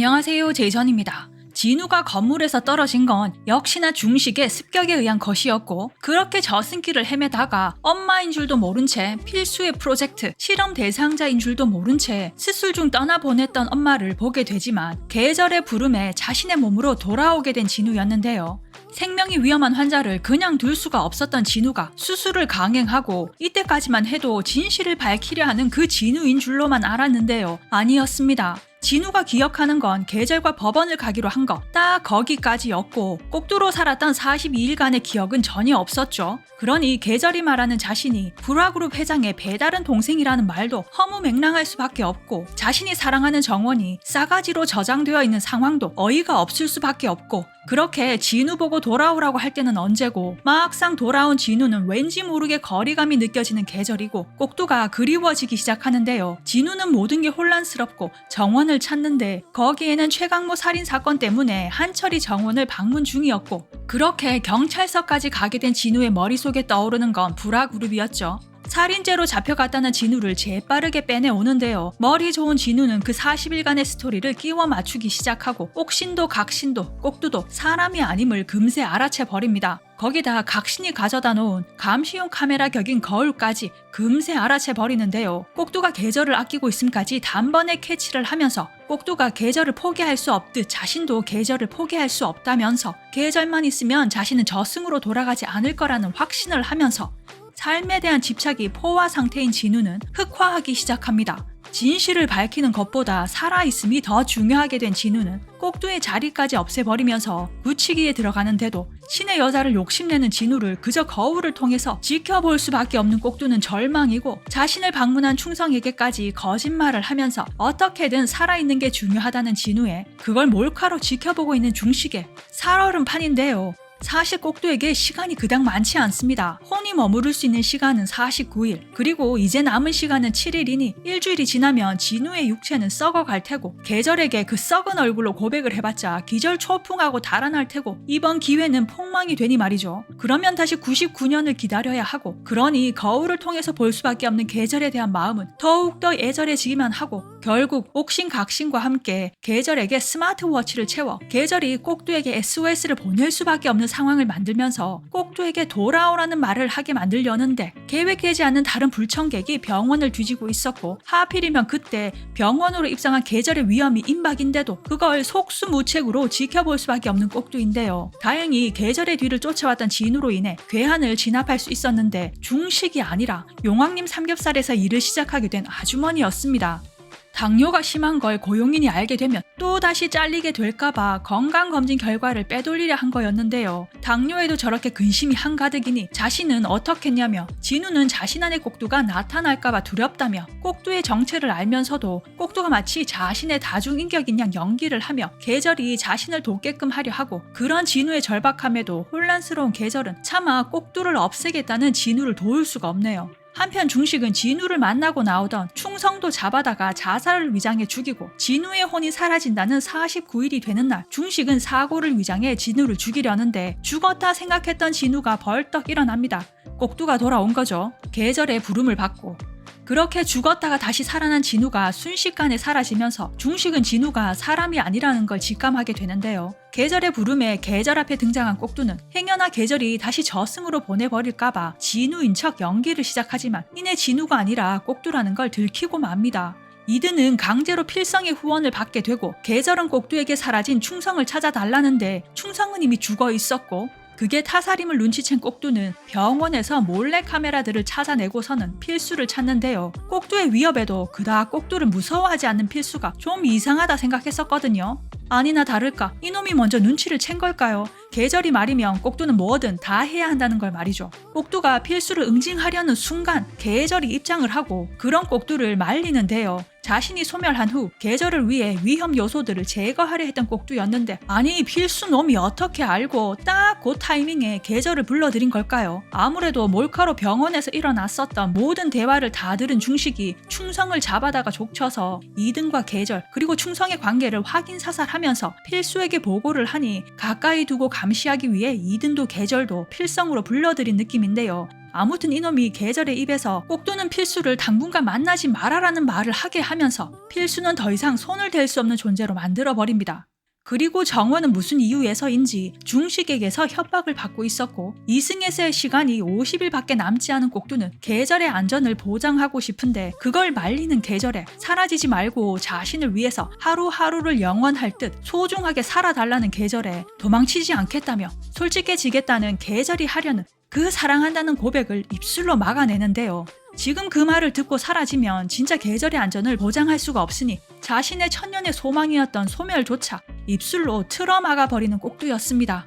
안녕하세요. 제이전입니다. 진우가 건물에서 떨어진 건 역시나 중식의 습격에 의한 것이었고 그렇게 저승길을 헤매다가 엄마인 줄도 모른 채 필수의 프로젝트 실험 대상자인 줄도 모른 채 스술 중 떠나보냈던 엄마를 보게 되지만 계절의 부름에 자신의 몸으로 돌아오게 된 진우였는데요. 생명이 위험한 환자를 그냥 둘 수가 없었던 진우가 수술을 강행하고 이때까지만 해도 진실을 밝히려 하는 그 진우인 줄로만 알았는데요. 아니었습니다. 진우가 기억하는 건 계절과 법원을 가기로 한 거 딱 거기까지였고 꼭두로 살았던 42일간의 기억은 전혀 없었죠. 그러니 계절이 말하는 자신이 불화그룹 회장의 배다른 동생이라는 말도 허무맹랑할 수밖에 없고 자신이 사랑하는 정원이 싸가지로 저장되어 있는 상황도 어이가 없을 수밖에 없고 그렇게 진우 보고 돌아오라고 할 때는 언제고 막상 돌아온 진우는 왠지 모르게 거리감이 느껴지는 계절이고 꼭두가 그리워지기 시작하는데요. 진우는 모든 게 혼란스럽고 정원 을 찾는데 거기에는 최강모 살인 사건 때문에 한철이 정원을 방문 중이었고 그렇게 경찰서까지 가게 된 진우의 머릿속에 떠오르는 건 불화그룹이었죠. 살인죄로 잡혀갔다는 진우를 재빠르게 빼내오는데요. 머리 좋은 진우는 그 40일간의 스토리를 끼워 맞추기 시작하고 옥신도 각신도 꼭두도 사람이 아님을 금세 알아채 버립니다. 거기다 각신이 가져다 놓은 감시용 카메라 격인 거울까지 금세 알아채 버리는데요. 꼭두가 계절을 아끼고 있음까지 단번에 캐치를 하면서 꼭두가 계절을 포기할 수 없듯 자신도 계절을 포기할 수 없다면서 계절만 있으면 자신은 저승으로 돌아가지 않을 거라는 확신을 하면서 삶에 대한 집착이 포화 상태인 진우는 흑화하기 시작합니다. 진실을 밝히는 것보다 살아있음이 더 중요하게 된 진우는 꼭두의 자리까지 없애버리면서 굳히기에 들어가는데도 신의 여자를 욕심내는 진우를 그저 거울을 통해서 지켜볼 수밖에 없는 꼭두는 절망이고 자신을 방문한 충성에게까지 거짓말을 하면서 어떻게든 살아있는 게 중요하다는 진우에 그걸 몰카로 지켜보고 있는 중식의 살얼음 판인데요. 사실 꼭두에게 시간이 그닥 많지 않습니다. 혼이 머무를 수 있는 시간은 49일, 그리고 이제 남은 시간은 7일이니 일주일이 지나면 진우의 육체는 썩어갈 테고 계절에게 그 썩은 얼굴로 고백을 해봤자 기절 초풍하고 달아날 테고 이번 기회는 폭망이 되니 말이죠. 그러면 다시 99년을 기다려야 하고 그러니 거울을 통해서 볼 수밖에 없는 계절에 대한 마음은 더욱더 애절해지기만 하고 결국 옥신각신과 함께 계절에게 스마트워치를 채워 계절이 꼭두에게 SOS를 보낼 수밖에 없는 상황을 만들면서 꼭두에게 돌아오라는 말을 하게 만들려는데 계획되지 않은 다른 불청객이 병원을 뒤지고 있었고 하필이면 그때 병원으로 입성한 계절의 위험이 임박인데도 그걸 속수무책으로 지켜볼 수밖에 없는 꼭두인데요. 다행히 계절의 뒤를 쫓아왔던 진우로 인해 괴한을 진압할 수 있었는데 중식이 아니라 용왕님 삼겹살에서 일을 시작하게 된 아주머니였습니다. 당뇨가 심한 걸 고용인이 알게 되면 또 다시 잘리게 될까봐 건강검진 결과를 빼돌리려 한 거였는데요. 당뇨에도 저렇게 근심이 한가득이니 자신은 어떻겠냐며 진우는 자신 안의 꼭두가 나타날까봐 두렵다며 꼭두의 정체를 알면서도 꼭두가 마치 자신의 다중인격인 양 연기를 하며 계절이 자신을 돕게끔 하려 하고 그런 진우의 절박함에도 혼란스러운 계절은 차마 꼭두를 없애겠다는 진우를 도울 수가 없네요. 한편 중식은 진우를 만나고 나오던 충성도 잡아다가 자살을 위장해 죽이고 진우의 혼이 사라진다는 49일이 되는 날 중식은 사고를 위장해 진우를 죽이려는데 죽었다 생각했던 진우가 벌떡 일어납니다. 꼭두가 돌아온 거죠. 계절의 부름을 받고 그렇게 죽었다가 다시 살아난 진우가 순식간에 사라지면서 중식은 진우가 사람이 아니라는 걸 직감하게 되는데요. 계절의 부름에 계절 앞에 등장한 꼭두는 행여나 계절이 다시 저승으로 보내버릴까봐 진우인 척 연기를 시작하지만 이내 진우가 아니라 꼭두라는 걸 들키고 맙니다. 이드는 강제로 필성의 후원을 받게 되고 계절은 꼭두에게 사라진 충성을 찾아달라는데 충성은 이미 죽어 있었고 그게 타살임을 눈치챈 꼭두는 병원에서 몰래 카메라들을 찾아내고서는 필수를 찾는데요. 꼭두의 위협에도 그닥 꼭두를 무서워하지 않는 필수가 좀 이상하다 생각했었거든요. 아니나 다를까 이놈이 먼저 눈치를 챈 걸까요? 계절이 말이면 꼭두는 뭐든 다 해야 한다는 걸 말이죠. 꼭두가 필수를 응징하려는 순간 계절이 입장을 하고 그런 꼭두를 말리는데요. 자신이 소멸한 후 계절을 위해 위험 요소들을 제거하려 했던 꼭두였는데 아니 필수 놈이 어떻게 알고 딱 그 타이밍에 계절을 불러들인 걸까요? 아무래도 몰카로 병원에서 일어났었던 모든 대화를 다 들은 중식이 충성을 잡아다가 족쳐서 이등과 계절 그리고 충성의 관계를 확인 사살하면서 필수에게 보고를 하니 가까이 두고 감시하기 위해 이든도 계절도 필성으로 불러들인 느낌인데요. 아무튼 이놈이 계절의 입에서 꼭두는 필수를 당분간 만나지 말아라는 말을 하게 하면서 필수는 더 이상 손을 댈 수 없는 존재로 만들어 버립니다. 그리고 정원은 무슨 이유에서인지 중식에게서 협박을 받고 있었고 이승에서의 시간이 50일밖에 남지 않은 꼭두는 계절의 안전을 보장하고 싶은데 그걸 말리는 계절에 사라지지 말고 자신을 위해서 하루하루를 영원할 듯 소중하게 살아달라는 계절에 도망치지 않겠다며 솔직해지겠다는 계절이 하려는 그 사랑한다는 고백을 입술로 막아내는데요. 지금 그 말을 듣고 사라지면 진짜 계절의 안전을 보장할 수가 없으니 자신의 천년의 소망이었던 소멸조차 입술로 틀어막아 버리는 꼭두였습니다.